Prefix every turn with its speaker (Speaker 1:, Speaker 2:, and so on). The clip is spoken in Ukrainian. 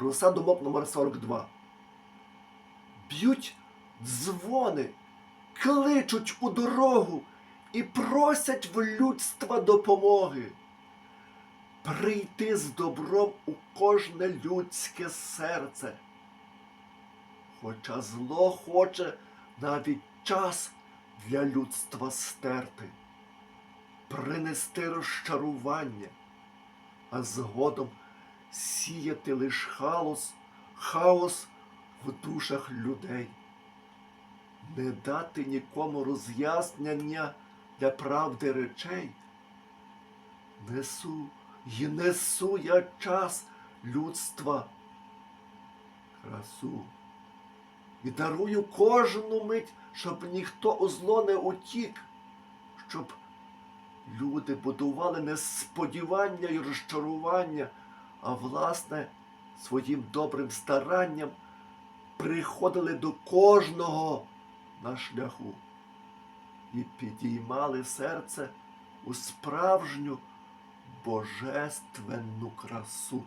Speaker 1: Руса думок номер 42. Б'ють дзвони, кличуть у дорогу і просять в людства допомоги. Прийти з добром у кожне людське серце. Хоча зло хоче навіть час для людства стерти, принести розчарування, а згодом сіяти лиш хаос, хаос в душах людей, не дати нікому роз'яснення для правди речей. Несу й несу я час людства, красу. І дарую кожну мить, щоб ніхто у зло не утік, щоб люди будували не сподівання і розчарування, а власне своїм добрим старанням приходили до кожного на шляху і підіймали серце у справжню божественну красу.